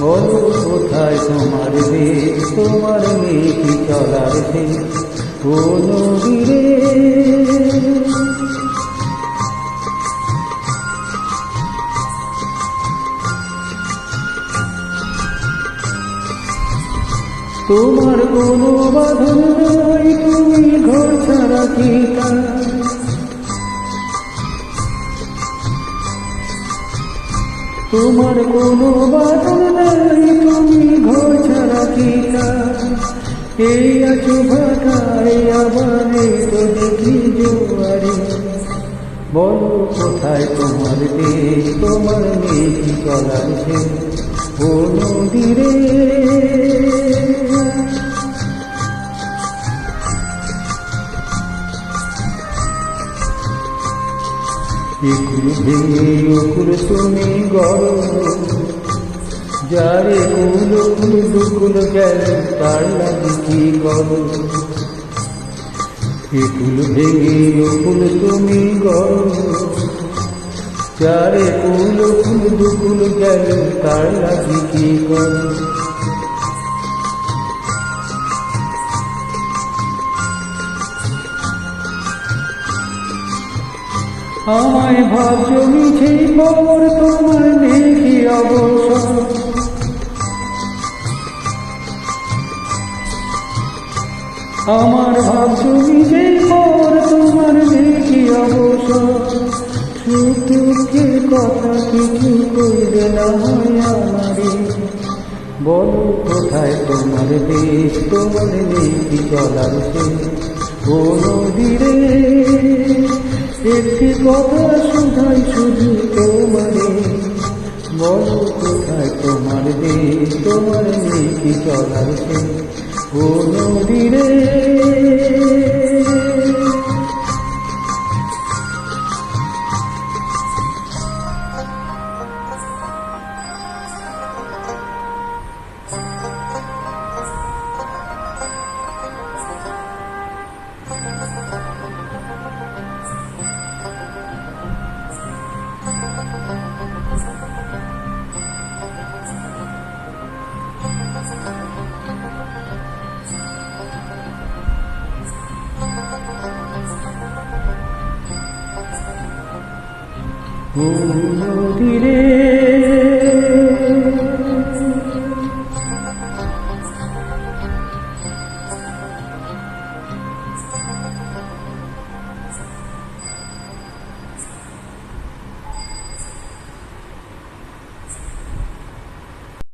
বলো কোথায় তোমার দেশ? তোমার মেয়েটি চলার দেশ। ও নদীরে তোমার কোনো বাঁধন নাই, তুমি ঘর ছাড়া কি তার? তোমার কোনো বাদল নাই, তুমি ঘর ছাড়া এই আছো ভাটায় আবার তো দেখি জোয়ারে। বলো কোথায় তোমার দেশ, তোমার নেই চলার ও নদীরে একুল ভেঙে অকুল তুমি গরম যারে কুল কুল দুকুল গেল তার লাগে কি করো একুল ভেঙে অকুল তুমি গরম যারে কুল কুল দুকুল গেল, তার লাগে কি করো আমায় ভাবছ মিছে খবর তোমার দেখি অবসর। আমার ভাবছ মিছে খবর তোমার দেখি অবসর। সুখ দুঃখের কথা কিছু কইবে না আমারে। বলো কোথায় তোমার দেশ, তোমার দেখি চলার শেষ ও নদীরে একটি কথা শুধাই শুধু তোমারে। বলো কোথায় তোমার দেশ তোমার কি চলার ও নদীরে ও নদীরে